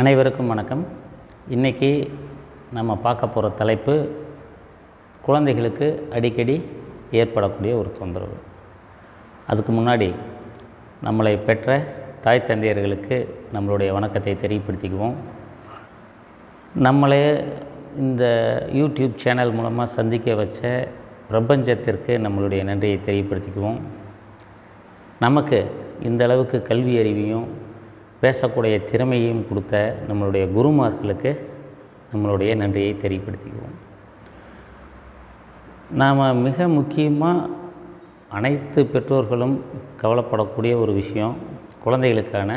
அனைவருக்கும் வணக்கம். இன்றைக்கி நம்ம பார்க்க போகிற தலைப்பு குழந்தைகளுக்கு அடிக்கடி ஏற்படக்கூடிய ஒரு தொந்தரவு. அதுக்கு முன்னாடி நம்மளை பெற்ற தாய் தந்தையர்களுக்கு நம்மளுடைய வணக்கத்தை தெரியப்படுத்திக்குவோம் நம்மளே இந்த யூடியூப் சேனல் மூலமாக சந்திக்க வச்ச பிரபஞ்சத்திற்கு நம்மளுடைய நன்றியை தெரியப்படுத்திக்குவோம் நமக்கு இந்த அளவுக்கு கல்வி அறிவையும் பேசக்கூடிய திறமையும் கொடுத்த நம்மளுடைய குருமார்களுக்கு நம்மளுடைய நன்றியை தெரியப்படுத்திக்குவோம். நாம் மிக முக்கியமாக அனைத்து பெற்றோர்களும் கவலைப்படக்கூடிய ஒரு விஷயம் குழந்தைகளுக்கான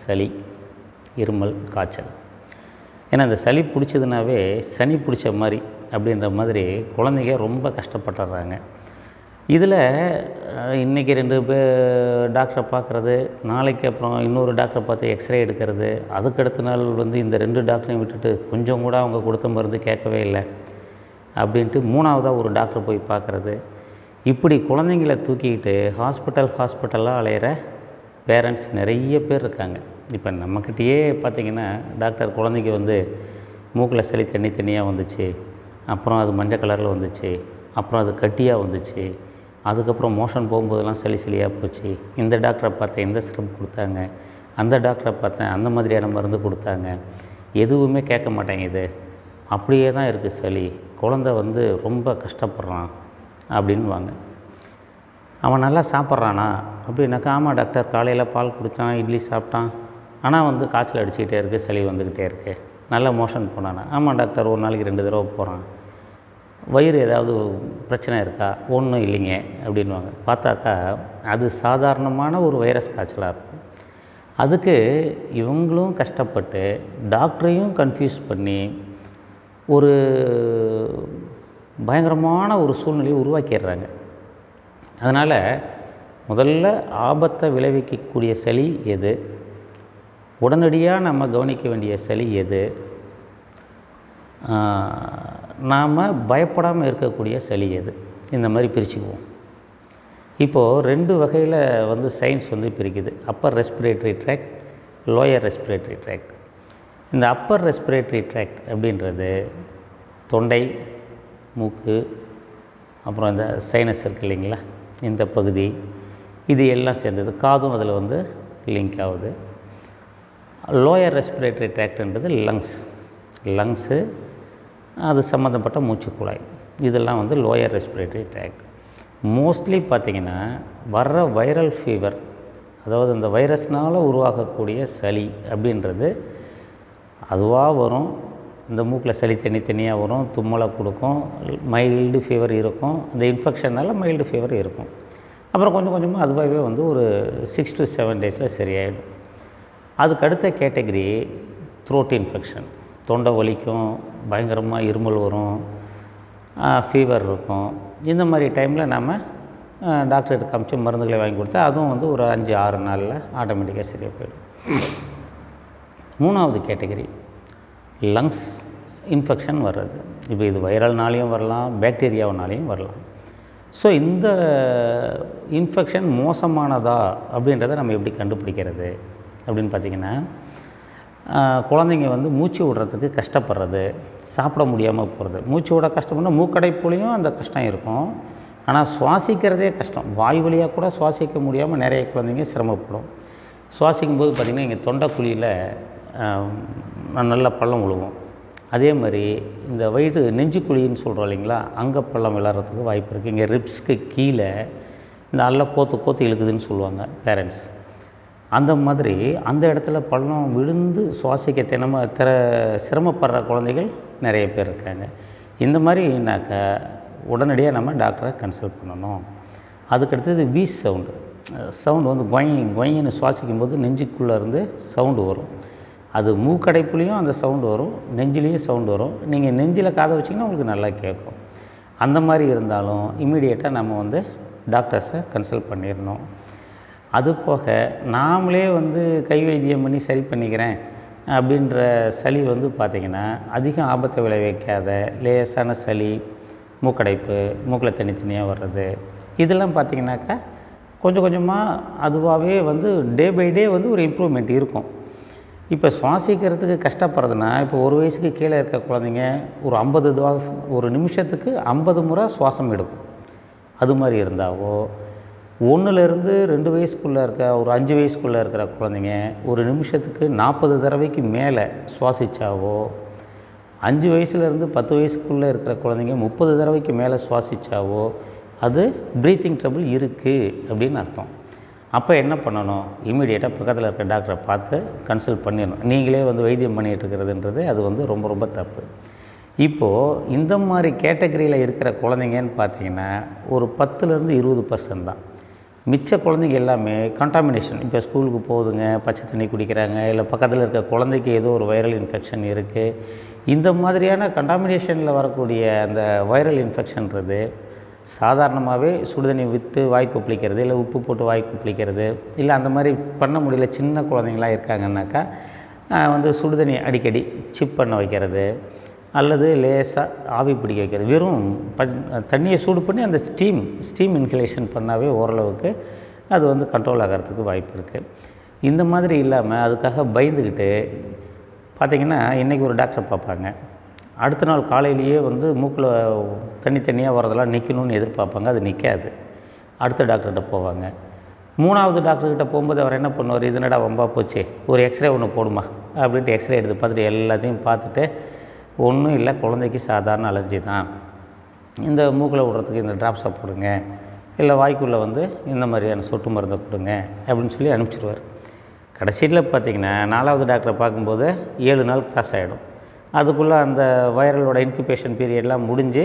சளி இருமல் காய்ச்சல். ஏன்னா அந்த சளி பிடிச்சதுனாவே சனி பிடிச்ச மாதிரி அப்படின்ற மாதிரி குழந்தைங்க ரொம்ப கஷ்டப்பட்டுறாங்க. இதில் இன்றைக்கி ரெண்டு பேர் டாக்டரை பார்க்குறது நாளைக்கு அப்புறம் இன்னொரு டாக்டரை பார்த்து எக்ஸ்ரே எடுக்கிறது அதுக்கடுத்த நாள் வந்து இந்த ரெண்டு டாக்டரையும் விட்டுட்டு கொஞ்சம் கூட அவங்க கொடுத்த மருந்து கேட்கவே இல்லை அப்படின்ட்டு மூணாவதாக ஒரு டாக்டர் போய் பார்க்குறது. இப்படி குழந்தைங்கள தூக்கிக்கிட்டு ஹாஸ்பிட்டல் ஹாஸ்பிட்டலாக அலையிற பேரண்ட்ஸ் நிறைய பேர் இருக்காங்க. இப்போ நம்மக்கிட்டேயே பார்த்திங்கன்னா டாக்டர் குழந்தைக்கு வந்து மூக்கில் சளி தண்ணி தனியாக வந்துச்சு அப்புறம் அது மஞ்சள் கலரில் வந்துச்சு அப்புறம் அது கட்டியாக வந்துச்சு அதுக்கப்புறம் மோஷன் போகும்போதெல்லாம் சளி சளியாக போச்சு. இந்த டாக்டரை பார்த்தேன் இந்த சிரப் கொடுத்தாங்க? அந்த டாக்டரை பார்த்தேன் அந்த மாதிரியான மருந்து கொடுத்தாங்க. எதுவுமே கேட்க மாட்டேங்குது அப்படியே தான் இருக்குது சளி. குழந்த வந்து ரொம்ப கஷ்டப்படுறான் அப்படின்வாங்க அவன் நல்லா சாப்பிட்றானா? அப்படின்னாக்கா ஆமாம் டாக்டர் காலையில் பால் குடித்தான் இட்லி சாப்பிட்டான். ஆனால் வந்து காய்ச்சல் அடிச்சுக்கிட்டே இருக்குது சளி வந்துக்கிட்டே இருக்குது நல்ல மோஷன் போனானா? ஆமாம் டாக்டர் ஒரு நாளைக்கு ரெண்டு தடவை போகிறான் வயிறு ஏதாவது பிரச்சனை இருக்கா? ஒன்றும் இல்லைங்க அப்படின்வாங்க பார்த்தாக்கா அது சாதாரணமான ஒரு வைரஸ் காய்ச்சலாக இருக்கும். அதுக்கு இவங்களும் கஷ்டப்பட்டு டாக்டரையும் கன்ஃபியூஸ் பண்ணி ஒரு பயங்கரமான ஒரு சூழ்நிலையை உருவாக்கிடுறாங்க. அதனால் முதல்ல ஆபத்தை விளைவிக்கக்கூடிய சளி எது? உடனடியாக நம்ம கவனிக்க வேண்டிய சளி எது? நாம் பயப்படாமல் இருக்கக்கூடிய சளி எது? இந்த மாதிரி பிரிச்சுக்குவோம். இப்போது ரெண்டு வகையில் வந்து சயின்ஸ் வந்து பிரிக்குது. Upper respiratory tract lower respiratory tract இந்த அப்பர் ரெஸ்பிரேட்டரி ட்ராக்ட் அப்படின்றது தொண்டை மூக்கு அப்புறம் இந்த சைனஸ் இருக்கு இல்லைங்களா? இந்த பகுதி இது எல்லாம் சேர்ந்தது. காதும் அதில் வந்து லிங்க் ஆகுது. லோயர் ரெஸ்பிரேட்டரி ட்ராக்ட்ன்றது லங்ஸ் லங்ஸு அது சம்மந்தப்பட்ட மூச்சுக்குழாய் இதெல்லாம் வந்து லோயர் ரெஸ்பிரேட்டரி ட்ராக் மோஸ்ட்லி பார்த்திங்கன்னா வர்ற வைரல் ஃபீவர் அதாவது இந்த வைரஸ்னால் உருவாகக்கூடிய சளி அப்படின்றது அதுவாக வரும். இந்த மூக்கில் சளி தண்ணி தனியாக வரும் தும்மலை கொடுக்கும் மைல்டு ஃபீவர் இருக்கும். இந்த இன்ஃபெக்ஷனால் மைல்டு ஃபீவர் இருக்கும். அப்புறம் கொஞ்சம் கொஞ்சமாக அதுவாகவே வந்து ஒரு சிக்ஸ் டு செவன் டேஸில் சரியாயிடும். அதுக்கு அடுத்த கேட்டகரி த்ரோட் இன்ஃபெக்ஷன் தொண்டை வலிக்கும் பயங்கரமாக இருமல் வரும் ஃபீவர் இருக்கும். இந்த மாதிரி டைமில் நம்ம டாக்டர்கிட்ட காமிச்சு மருந்துகளை வாங்கி கொடுத்தா அதுவும் வந்து ஒரு அஞ்சு ஆறு நாளில் ஆட்டோமேட்டிக்காக சரியாக போயிடும். மூணாவது கேட்டகரி லங்ஸ் இன்ஃபெக்ஷன் வர்றது. இப்போ இது வைரல்னாலையும் வரலாம் பேக்டீரியாவினாலையும் வரலாம். ஸோ இந்த இன்ஃபெக்ஷன் மோசமானதா அப்படின்றத நம்ம எப்படி கண்டுபிடிக்கிறது அப்படின்னு பார்த்திங்கன்னா குழந்தைங்க வந்து மூச்சு விடுறதுக்கு கஷ்டப்படுறது சாப்பிட முடியாமல் போகிறது மூச்சு விட கஷ்டம்னா மூக்கடைப்புலையும் அந்த கஷ்டம் இருக்கும். ஆனால் சுவாசிக்கிறதே கஷ்டம். வாய் வழியாக கூட சுவாசிக்க முடியாமல் நிறைய குழந்தைங்க சிரமப்படும். சுவாசிக்கும் போது பார்த்திங்கன்னா இங்கே தொண்டைக்குழியில் நல்ல பள்ளம் விழுவோம் அதே மாதிரி இந்த வயிறு நெஞ்சுக்குழின்னு சொல்கிறோம் இல்லைங்களா அங்கே பள்ளம் விளாட்றதுக்கு வாய்ப்பு இருக்குது இங்கே ரிப்ஸ்க்கு கீழே இந்த அல்ல கோத்து கோத்து இழுக்குதுன்னு சொல்லுவாங்க பேரண்ட்ஸ் அந்த மாதிரி அந்த இடத்துல பள்ளம் விழுந்து சுவாசிக்க தினம திற சிரமப்படுற குழந்தைகள் நிறைய பேர் இருக்காங்க. இந்த மாதிரினாக்க உடனடியாக நம்ம டாக்டரை கன்சல்ட் பண்ணணும். அதுக்கடுத்தது வீஸ் சவுண்டு சவுண்டு வந்து கொய் கொயின்னு சுவாசிக்கும் போது நெஞ்சுக்குள்ளே இருந்து சவுண்டு வரும். அது மூக்கடைப்புலேயும் அந்த சவுண்டு வரும் நெஞ்சிலையும் சவுண்டு வரும். நீங்கள் நெஞ்சில் காதை வச்சிங்கன்னா உங்களுக்கு நல்லா கேட்கும். அந்த மாதிரி இருந்தாலும் இம்மிடியேட்டாக நம்ம வந்து டாக்டர்ஸை கன்சல்ட் பண்ணிடணும். அது போக நாமளே வந்து கை வைத்தியம் பண்ணி சரி பண்ணிக்கிறேன் அப்படின்ற சளி வந்து பார்த்திங்கன்னா அதிகம் ஆபத்தை விளைவிக்காத லேசான சளி மூக்கடைப்பு மூக்கில் தனித்தனியாக தனியாக வர்றது இதெல்லாம் பார்த்திங்கனாக்கா கொஞ்சம் கொஞ்சமாக அதுவாகவே வந்து டே பை டே வந்து ஒரு இம்ப்ரூவ்மெண்ட் இருக்கும். இப்போ சுவாசிக்கிறதுக்கு கஷ்டப்படுறதுன்னா இப்போ ஒரு வயசுக்கு கீழே இருக்க குழந்தைங்க ஒரு ஐம்பது துவாச ஒரு நிமிஷத்துக்கு ஐம்பது முறை சுவாசம் எடுக்கும். அது மாதிரி இருந்தாவோ ஒன்றுலேருந்து ரெண்டு வயசுக்குள்ளே இருக்க ஒரு அஞ்சு வயசுக்குள்ளே இருக்கிற குழந்தைங்க ஒரு நிமிஷத்துக்கு நாற்பது தடவைக்கு மேலே சுவாசிச்சாவோ அஞ்சு வயசுலேருந்து பத்து வயசுக்குள்ளே இருக்கிற குழந்தைங்க முப்பது தடவைக்கு மேலே சுவாசிச்சாவோ அது ப்ரீத்திங் ட்ரபிள் இருக்குது அப்படின்னு அர்த்தம். அப்போ என்ன பண்ணணும்? இமீடியட்டாக பக்கத்தில் இருக்க டாக்டரை பார்த்து கன்சல்ட் பண்ணிடணும். நீங்களே வந்து வைத்தியம் பண்ணிகிட்டு இருக்கிறதுன்றது அது வந்து ரொம்ப ரொம்ப தப்பு. இப்போது இந்த மாதிரி கேட்டகரியில் இருக்கிற குழந்தைங்கன்னு பார்த்தீங்கன்னா ஒரு பத்துலேருந்து இருபது பர்சன்ட் தான். மிச்ச குழந்தைங்க எல்லாமே கண்டாமினேஷன் இப்போ ஸ்கூலுக்கு போகுதுங்க பச்சை தண்ணி குடிக்கிறாங்க இல்லை பக்கத்தில் இருக்க குழந்தைக்கு ஏதோ ஒரு வைரல் இன்ஃபெக்ஷன் இருக்குது இந்த மாதிரியான கண்டாமினேஷனில் வரக்கூடிய அந்த வைரல் இன்ஃபெக்ஷன்றது சாதாரணமாகவே சுடுதண்ணி விற்று வாய் கொப்பளிக்கிறது இல்லை உப்பு போட்டு வாய் கொப்பளிக்கிறது இல்லை அந்த மாதிரி பண்ண முடியல சின்ன குழந்தைங்களாம் இருக்காங்கன்னாக்கா வந்து சுடுதண்ணி அடிக்கடி சிப் பண்ண வைக்கிறது. அல்லது லேசாக ஆவி பிடிக்க வைக்கிறது. வெறும் ப தண்ணியை சூடு பண்ணி அந்த ஸ்டீம் ஸ்டீம் இன்ஹலேஷன் பண்ணாவே ஓரளவுக்கு அது வந்து கண்ட்ரோல் ஆகிறதுக்கு வாய்ப்பு இருக்குது இந்த மாதிரி இல்லாமல் அதுக்காக பயந்துக்கிட்டு பார்த்தீங்கன்னா இன்றைக்கி ஒரு டாக்டர் பார்ப்பாங்க. அடுத்த நாள் காலையிலேயே வந்து மூக்கில் தண்ணி தண்ணியாக வரதெல்லாம் நிற்கணும்னு எதிர்பார்ப்பாங்க. அது நிற்காது அடுத்த டாக்டர்கிட்ட போவாங்க. மூணாவது டாக்டர்கிட்ட போகும்போது அவர் என்ன பண்ணுவார்? இது என்னடா வம்பா போச்சு? ஒரு எக்ஸ்ரே ஒன்று போடுமா? அப்படின்ட்டு எக்ஸ்ரே எடுத்து பார்த்துட்டு எல்லாத்தையும் பார்த்துட்டு ஒன்றும் இல்லை குழந்தைக்கு சாதாரண அலர்ஜி தான். இந்த மூக்கில் விடுறதுக்கு இந்த ட்ராப்ஸை போடுங்க. இல்லை வாய்க்குள்ளே வந்து இந்த மாதிரியான சொட்டு மருந்தை கொடுங்க அப்படின்னு சொல்லி அனுப்பிச்சிடுவார் கடைசியில் பார்த்தீங்கன்னா நாலாவது டாக்டரை பார்க்கும்போது ஏழு நாள் கிராஸ் ஆகிடும் அதுக்குள்ளே அந்த வைரலோட இன்குபேஷன் பீரியட்லாம் முடிஞ்சு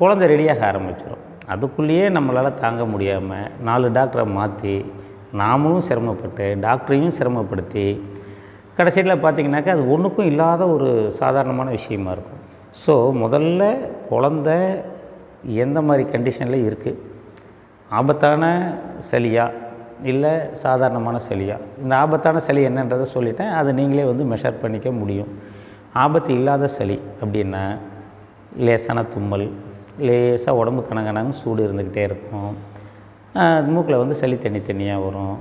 குழந்தை ரெடியாக ஆரம்பிச்சிடும். அதுக்குள்ளேயே நம்மளால் தாங்க முடியாமல் நாலு டாக்டரை மாற்றி நாமளும் சிரமப்பட்டு டாக்டரையும் சிரமப்படுத்தி கடைசியில் பார்த்தீங்கன்னாக்கா அது ஒன்றுக்கும் இல்லாத ஒரு சாதாரணமான விஷயமா இருக்கும். ஸோ முதல்ல குழந்த எந்த மாதிரி கண்டிஷனில் இருக்குது ஆபத்தான சளியா இல்லை சாதாரணமான சளியா இந்த ஆபத்தான சளி என்னன்றதை சொல்லிட்டேன். அதை நீங்களே வந்து மெஷர் பண்ணிக்க முடியும். ஆபத்து இல்லாத சளி அப்படின்னா லேசான தும்மல் லேசாக உடம்பு கணக்கணன்னு சூடு இருந்துக்கிட்டே இருக்கும். மூக்கில் வந்து சளி தண்ணி தண்ணியாக வரும்.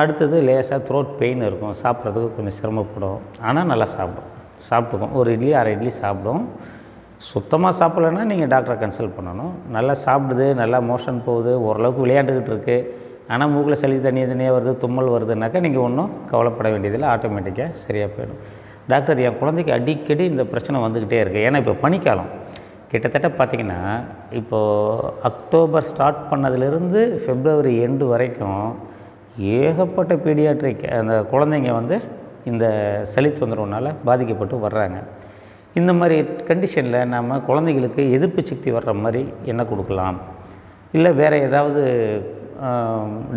அடுத்தது லேசாக த்ரோட் பெயின் இருக்கும். சாப்பிட்றதுக்கு கொஞ்சம் சிரமப்படும். ஆனால் நல்லா சாப்பிடும். சாப்பிட்டுக்கும். ஒரு இட்லி அரை இட்லி சாப்பிடும். சுத்தமாக சாப்பிட்லன்னா நீங்கள் டாக்டரை கன்சல்ட் பண்ணணும். நல்லா சாப்பிடுது நல்லா மோஷன் போகுது ஓரளவுக்கு விளையாண்டுக்கிட்டு இருக்குது ஆனால் மூக்கில் சளி தண்ணியை தனியாக வருது தும்மல் வருதுனாக்கா நீங்கள் ஒன்றும் கவலைப்பட வேண்டியதில்லை. ஆட்டோமேட்டிக்காக சரியாக போயிடும். டாக்டர் என் குழந்தைக்கு அடிக்கடி இந்த பிரச்சனை வந்துக்கிட்டே இருக்குது ஏன்னா இப்போ பனிக்காலம். கிட்டத்தட்ட பார்த்திங்கன்னா இப்போது அக்டோபர் ஸ்டார்ட் பண்ணதுலேருந்து ஃபெப்ரவரி எண்டு வரைக்கும் ஏகப்பட்ட பீடியாட்ரிக் அந்த குழந்தைங்க வந்து இந்த சளி தொந்தரவுனால் பாதிக்கப்பட்டு வர்றாங்க. இந்த மாதிரி கண்டிஷனில் நம்ம குழந்தைகளுக்கு எதிர்ப்பு சக்தி வர்ற மாதிரி என்ன கொடுக்கலாம்? இல்லை வேறு ஏதாவது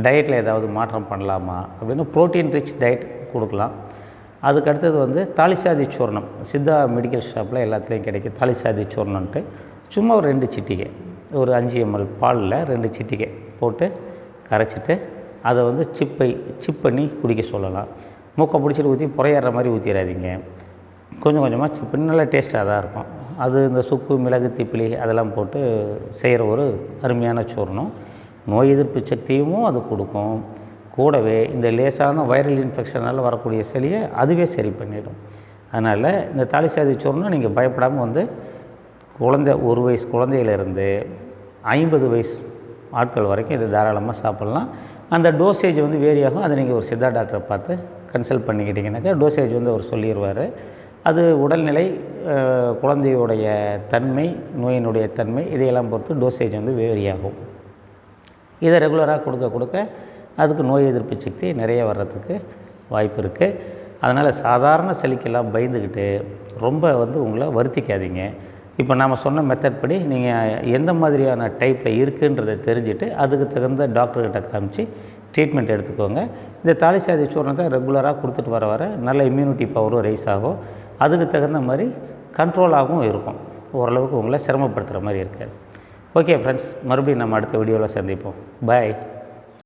டயட்டில் ஏதாவது மாற்றம் பண்ணலாமா? அப்படின்னு ப்ரோட்டீன் ரிச் டயட் கொடுக்கலாம். அதுக்கு அடுத்தது வந்து தாலிசாதி சூர்ணம் சித்தா மெடிக்கல் ஷாப்பில் எல்லாத்துலேயும் கிடைக்கும் தாலிசாதி சூர்ணம்ன்ட்டு. சும்மா ஒரு ரெண்டு சிட்டிகை ஒரு அஞ்சு எம்எல் பாலில் ரெண்டு சிட்டிகை போட்டு கரைச்சிட்டு அதை வந்து சிப்பை சிப் பண்ணி குடிக்க சொல்லலாம். மூக்கை பிடிச்சிட்டு ஊற்றி புறையேற மாதிரி ஊற்றிடாதீங்க கொஞ்சம் கொஞ்சமாக சிப் பண்ணி நல்லா டேஸ்ட்டாக தான் இருக்கும். அது இந்த சுக்கு மிளகு திப்பிலி அதெல்லாம் போட்டு செய்கிற ஒரு அருமையான சூர்ணம். நோய் எதிர்ப்பு சக்தியும் அது கொடுக்கும். கூடவே இந்த லேசான வைரல் இன்ஃபெக்ஷனால் வரக்கூடிய செலியை அதுவே சரி பண்ணிடும். அதனால் இந்த தாலிசாதி சூர்ணம் நீங்கள் பயப்படாமல் வந்து குழந்தை ஒரு வயசு குழந்தையிலேருந்து ஐம்பது வயசு ஆட்கள் வரைக்கும் இதை தாராளமாக சாப்பிட்லாம். அந்த டோசேஜ் வந்து வேரி ஆகும் அதை நீங்கள் ஒரு சித்தா டாக்டரை பார்த்து கன்சல்ட் பண்ணிக்கிட்டிங்கனாக்கா டோசேஜ் வந்து அவர் சொல்லிடுவார் அது உடல்நிலை குழந்தையுடைய தன்மை நோயினுடைய தன்மை இதையெல்லாம் பொறுத்து டோசேஜ் வந்து வேரி ஆகும் இதை ரெகுலராக கொடுக்க கொடுக்க அதுக்கு நோய் எதிர்ப்பு சக்தி நிறைய வர்றதுக்கு வாய்ப்பு இருக்குது அதனால் சாதாரண சளிக்கெல்லாம் பயந்துக்கிட்டு ரொம்ப வந்து உங்களை வருத்திக்காதீங்க. இப்போ நாம் சொன்ன மெத்தட் படி நீங்கள் எந்த மாதிரியான டைப்பில் இருக்குன்றதை தெரிஞ்சுட்டு அதுக்கு தகுந்த டாக்டர்கிட்ட காமிச்சு ட்ரீட்மெண்ட் எடுத்துக்கோங்க. இந்த தாலிசாதி சூர்ணத்தை ரெகுலராக கொடுத்துட்டு வர வர நல்ல இம்யூனிட்டி பவரும் ரைஸ் ஆகும். அதுக்கு தகுந்த மாதிரி கண்ட்ரோலாகவும் இருக்கும். ஓரளவுக்கு உங்களை சிரமப்படுத்துகிற மாதிரி இருக்காது. ஓகே ஃப்ரெண்ட்ஸ் மறுபடியும் நம்ம அடுத்த வீடியோவில் சந்திப்போம். பாய்